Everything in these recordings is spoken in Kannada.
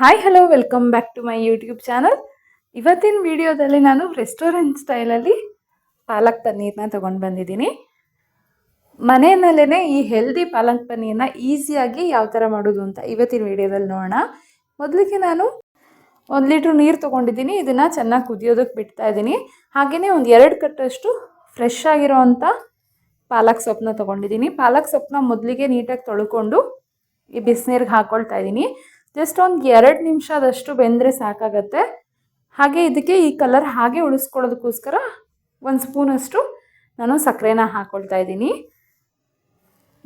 Hi hello welcome back to my YouTube channel ಇವತ್ತಿನ ವಿಡಿಯೋದಲ್ಲಿ ನಾನು ರೆಸ್ಟೋರೆಂಟ್ ಸ್ಟೈಲಲ್ಲಿ ಪಾಲಕ್ ಪನ್ನೀರ್ನ ತೊಗೊಂಡು ಬಂದಿದ್ದೀನಿ. ಮನೆಯಲ್ಲೇ ಈ ಹೆಲ್ದಿ ಪಾಲಕ್ ಪನ್ನೀರ್ನ ಈಸಿಯಾಗಿ ಯಾವ ಥರ ಮಾಡೋದು ಅಂತ ಇವತ್ತಿನ ವಿಡಿಯೋದಲ್ಲಿ ನೋಡೋಣ. ಮೊದಲಿಗೆ ನಾನು ಒಂದು ಲೀಟ್ರ್ ನೀರು ತೊಗೊಂಡಿದ್ದೀನಿ. ಇದನ್ನು ಚೆನ್ನಾಗಿ ಕುದಿಯೋದಕ್ಕೆ ಬಿಡ್ತಾ ಇದ್ದೀನಿ. ಹಾಗೆಯೇ ಒಂದು ಎರಡು ಕಟ್ಟಷ್ಟು ಫ್ರೆಶ್ ಆಗಿರೋ ಅಂಥ ಪಾಲಕ್ ಸೊಪ್ಪನ್ನ ತೊಗೊಂಡಿದ್ದೀನಿ. ಪಾಲಕ್ ಸೊಪ್ಪನ್ನ ಮೊದಲಿಗೆ ನೀಟಾಗಿ ತೊಳ್ಕೊಂಡು ಈ ಬಿಸಿನೀರಿಗೆ ಹಾಕ್ಕೊಳ್ತಾ ಇದ್ದೀನಿ. ಜಸ್ಟ್ ಒಂದು ಎರಡು ನಿಮಿಷದಷ್ಟು ಬೆಂದರೆ ಸಾಕಾಗತ್ತೆ. ಹಾಗೆ ಇದಕ್ಕೆ ಈ ಕಲರ್ ಹಾಗೆ ಉಳಿಸ್ಕೊಳ್ಳೋದಕ್ಕೋಸ್ಕರ ಒಂದು ಸ್ಪೂನಷ್ಟು ನಾನು ಸಕ್ಕರೆನ ಹಾಕ್ಕೊಳ್ತಾ ಇದ್ದೀನಿ.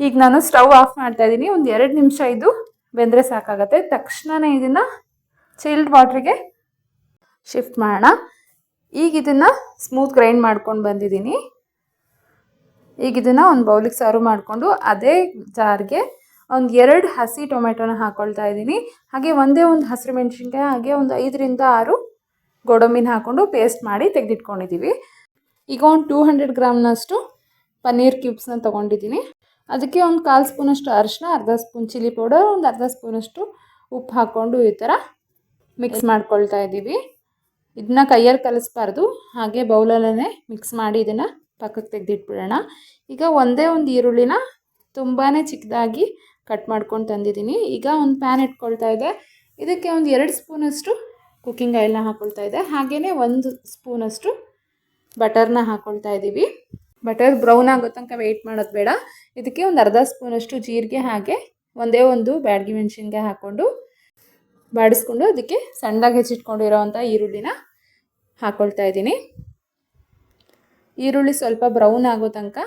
ಈಗ ನಾನು ಸ್ಟವ್ ಆಫ್ ಮಾಡ್ತಾ ಇದ್ದೀನಿ. ಒಂದು ಎರಡು ನಿಮಿಷ ಇದು ಬೆಂದರೆ ಸಾಕಾಗತ್ತೆ. ತಕ್ಷಣವೇ ಇದನ್ನು ಚಿಲ್ಡ್ ವಾಟ್ರಿಗೆ ಶಿಫ್ಟ್ ಮಾಡೋಣ. ಈಗ ಇದನ್ನು ಸ್ಮೂತ್ ಗ್ರೈಂಡ್ ಮಾಡ್ಕೊಂಡು ಬಂದಿದ್ದೀನಿ. ಈಗ ಇದನ್ನು ಒಂದು ಬೌಲಿಗೆ ಸರ್ವ್ ಮಾಡಿಕೊಂಡು ಅದೇ ಜಾರ್ಗೆ ಒಂದು ಎರಡು ಹಸಿ ಟೊಮೆಟೊನ ಹಾಕ್ಕೊಳ್ತಾ ಇದ್ದೀನಿ. ಹಾಗೆ ಒಂದೇ ಒಂದು ಹಸಿರು ಮೆಣಸಿನ್ಕಾಯಿ, ಹಾಗೆ ಒಂದು ಐದರಿಂದ ಆರು ಗೋಡಂಬಿನ ಹಾಕ್ಕೊಂಡು ಪೇಸ್ಟ್ ಮಾಡಿ ತೆಗೆದಿಟ್ಕೊಂಡಿದ್ದೀವಿ ಈಗ ಒಂದು ಟೂ ಹಂಡ್ರೆಡ್ ಗ್ರಾಮ್ನಷ್ಟು ಪನ್ನೀರ್ ಕ್ಯೂಬ್ಸ್ನ ತೊಗೊಂಡಿದ್ದೀನಿ. ಅದಕ್ಕೆ ಒಂದು ಕಾಲು ಸ್ಪೂನಷ್ಟು ಅರಿಶಿನ, ಅರ್ಧ ಸ್ಪೂನ್ ಚಿಲ್ಲಿ ಪೌಡರ್, ಒಂದು ಅರ್ಧ ಸ್ಪೂನಷ್ಟು ಉಪ್ಪು ಹಾಕ್ಕೊಂಡು ಈ ಥರ ಮಿಕ್ಸ್ ಮಾಡ್ಕೊಳ್ತಾ ಇದ್ದೀವಿ. ಇದನ್ನ ಕೈಯಲ್ಲಿ ಕಲಿಸ್ಬಾರ್ದು. ಹಾಗೆ ಬೌಲಲ್ಲೇ ಮಿಕ್ಸ್ ಮಾಡಿ ಇದನ್ನು ಪಕ್ಕಕ್ಕೆ ತೆಗೆದಿಟ್ಬಿಡೋಣ. ಈಗ ಒಂದೇ ಒಂದು ಈರುಳ್ಳಿನ ತುಂಬಾ ಚಿಕ್ಕದಾಗಿ ಕಟ್ ಮಾಡ್ಕೊಂಡು ತಂದಿದ್ದೀನಿ. ಈಗ ಒಂದು ಪ್ಯಾನ್ ಇಟ್ಕೊಳ್ತಾ ಇದೆ. ಇದಕ್ಕೆ ಒಂದು ಎರಡು ಸ್ಪೂನಷ್ಟು ಕುಕ್ಕಿಂಗ್ ಆಯಿಲ್ನ ಹಾಕ್ಕೊಳ್ತಾ ಇದೆ. ಹಾಗೆಯೇ ಒಂದು ಸ್ಪೂನಷ್ಟು ಬಟರ್ನ ಹಾಕ್ಕೊಳ್ತಾ ಇದ್ದೀವಿ ಬಟರ್ ಬ್ರೌನ್ ಆಗೋ ತನಕ ವೆಯ್ಟ್ ಮಾಡೋದು ಬೇಡ. ಇದಕ್ಕೆ ಒಂದು ಅರ್ಧ ಸ್ಪೂನಷ್ಟು ಜೀರಿಗೆ ಹಾಗೆ ಒಂದೇ ಒಂದು ಬ್ಯಾಡ್ಗಿ ಮೆಣಸಿನ್ಕಾಯಿ ಹಾಕ್ಕೊಂಡು ಬಾಡಿಸ್ಕೊಂಡು ಅದಕ್ಕೆ ಸಣ್ಣದಾಗಿ ಹೆಚ್ಚಿಟ್ಕೊಂಡಿರೋವಂಥ ಈರುಳ್ಳಿನ ಹಾಕ್ಕೊಳ್ತಾ ಇದ್ದೀನಿ ಈರುಳ್ಳಿ ಸ್ವಲ್ಪ ಬ್ರೌನ್ ಆಗೋ ತನಕ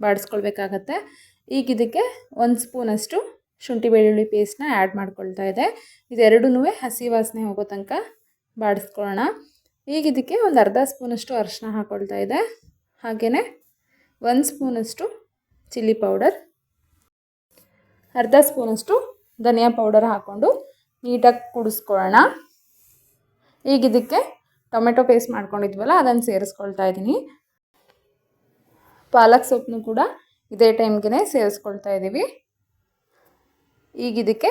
ಬಾಡಿಸ್ಕೊಳ್ಬೇಕಾಗತ್ತೆ. ಈಗ ಇದಕ್ಕೆ ಒಂದು ಸ್ಪೂನಷ್ಟು ಶುಂಠಿ ಬೆಳ್ಳುಳ್ಳಿ ಪೇಸ್ಟ್ನ ಆ್ಯಡ್ ಮಾಡ್ಕೊಳ್ತಾ ಇದೆ. ಇದೆರಡೂ ಹಸಿ ವಾಸನೆ ಹೋಗೋ ತನಕ ಬಾಡಿಸ್ಕೊಳ್ಳೋಣ. ಈಗ ಇದಕ್ಕೆ ಒಂದು ಅರ್ಧ ಸ್ಪೂನಷ್ಟು ಅರಿಶಿನ ಹಾಕ್ಕೊಳ್ತಾ ಇದೆ. ಹಾಗೆಯೇ ಒಂದು ಸ್ಪೂನಷ್ಟು ಚಿಲ್ಲಿ ಪೌಡರ್ ಅರ್ಧ ಸ್ಪೂನಷ್ಟು ಧನಿಯಾ ಪೌಡರ್ ಹಾಕ್ಕೊಂಡು ನೀಟಾಗಿ ಕುಡಿಸ್ಕೊಳ್ಳೋಣ. ಈಗ ಇದಕ್ಕೆ ಟೊಮೆಟೊ ಪೇಸ್ಟ್ ಮಾಡ್ಕೊಂಡಿದ್ವಲ್ಲ, ಅದನ್ನು ಸೇರಿಸ್ಕೊಳ್ತಾ ಇದ್ದೀನಿ. ಪಾಲಕ್ ಸೊಪ್ಪನ್ನು ಕೂಡ ಇದೇ ಟೈಮ್ಗೆ ಸೇರಿಸ್ಕೊಳ್ತಾ ಇದ್ದೀವಿ. ಈಗ ಇದಕ್ಕೆ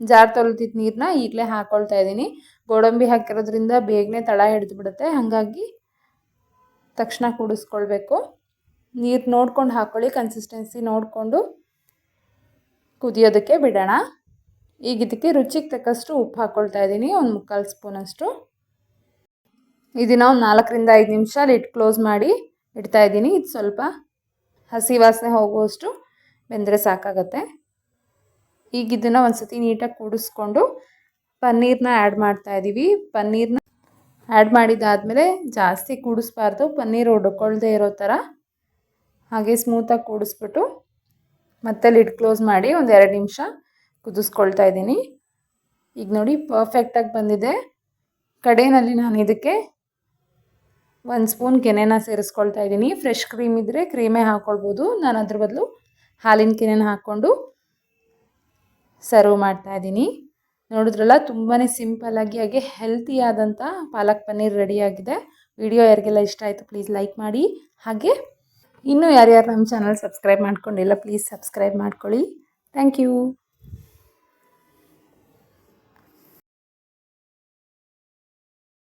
ಜಾರ್ ತೊಳೆದಿದ್ದ ನೀರನ್ನ ಈಗಲೇ ಹಾಕ್ಕೊಳ್ತಾ ಇದ್ದೀನಿ. ಗೋಡಂಬಿ ಹಾಕಿರೋದ್ರಿಂದ ಬೇಗನೆ ತಳ ಹಿಡಿದು ಬಿಡುತ್ತೆ. ಹಾಗಾಗಿ ತಕ್ಷಣ ಕೂಡಿಸ್ಕೊಳ್ಬೇಕು. ನೀರು ನೋಡ್ಕೊಂಡು ಹಾಕ್ಕೊಳ್ಳಿ ಕನ್ಸಿಸ್ಟೆನ್ಸಿ ನೋಡಿಕೊಂಡು ಕುದಿಯೋದಕ್ಕೆ ಬಿಡೋಣ. ಈಗ ಇದಕ್ಕೆ ರುಚಿಗೆ ತಕ್ಕಷ್ಟು ಉಪ್ಪು ಹಾಕ್ಕೊಳ್ತಾ ಇದ್ದೀನಿ. ಒಂದು ಮುಕ್ಕಾಲು ಸ್ಪೂನಷ್ಟು ಇದನ್ನು ಒಂದು ನಾಲ್ಕರಿಂದ ಐದು ನಿಮಿಷ ಲಿಟ್ ಕ್ಲೋಸ್ ಮಾಡಿ ಇಡ್ತಾ ಇದ್ದೀನಿ. ಇದು ಸ್ವಲ್ಪ ಹಸಿ ವಾಸನೆ ಹೋಗುವಷ್ಟು ಬೆಂದರೆ ಸಾಕಾಗತ್ತೆ. ಈಗ ಒಂದು ಸತಿ ನೀಟಾಗಿ ಕೂಡಿಸ್ಕೊಂಡು ಪನ್ನೀರನ್ನ ಆ್ಯಡ್ ಮಾಡ್ತಾ ಇದ್ದೀವಿ ಪನ್ನೀರನ್ನ ಆ್ಯಡ್ ಮಾಡಿದ್ದಾದಮೇಲೆ ಜಾಸ್ತಿ ಕೂಡಿಸ್ಬಾರ್ದು. ಪನ್ನೀರ್ ಒಡ್ಕೊಳ್ದೇ ಇರೋ ಥರ ಹಾಗೆ ಸ್ಮೂತಾಗಿ ಕೂಡಿಸ್ಬಿಟ್ಟು ಮತ್ತೆ ಲಿಡ್ ಕ್ಲೋಸ್ ಮಾಡಿ ಒಂದು ಎರಡು ನಿಮಿಷ ಕುದಿಸ್ಕೊಳ್ತಾ ಇದ್ದೀನಿ ಈಗ ನೋಡಿ ಪರ್ಫೆಕ್ಟಾಗಿ ಬಂದಿದೆ. ಕಡೆಯಲ್ಲಿ ನಾನು ಇದಕ್ಕೆ ಒಂದು ಸ್ಪೂನ್ ಕೆನೆನ ಸೇರಿಸ್ಕೊಳ್ತಾ ಇದ್ದೀನಿ. ಫ್ರೆಶ್ ಕ್ರೀಮ್ ಇದ್ದರೆ ಕ್ರೀಮೇ ಹಾಕ್ಕೊಳ್ಬೋದು ನಾನು ಅದ್ರ ಬದಲು ಹಾಲಿನ ಕೆನೆನ ಹಾಕ್ಕೊಂಡು ಸರ್ವ್ ಮಾಡ್ತಾ ಇದ್ದೀನಿ. ನೋಡಿದ್ರಲ್ಲ ತುಂಬಾ ಸಿಂಪಲ್ಲಾಗಿ ಹಾಗೆ ಹೆಲ್ತಿಯಾದಂಥ ಪಾಲಕ್ ಪನ್ನೀರ್ ರೆಡಿಯಾಗಿದೆ ವಿಡಿಯೋ ಯಾರಿಗೆಲ್ಲ ಇಷ್ಟ ಆಯಿತು ಪ್ಲೀಸ್ ಲೈಕ್ ಮಾಡಿ. ಹಾಗೆ, ಇನ್ನೂ ಯಾರ್ಯಾರು ನಮ್ಮ ಚಾನಲ್ ಸಬ್ಸ್ಕ್ರೈಬ್ ಮಾಡ್ಕೊಂಡಿಲ್ಲ ಪ್ಲೀಸ್ ಸಬ್ಸ್ಕ್ರೈಬ್ ಮಾಡ್ಕೊಳ್ಳಿ. Thank you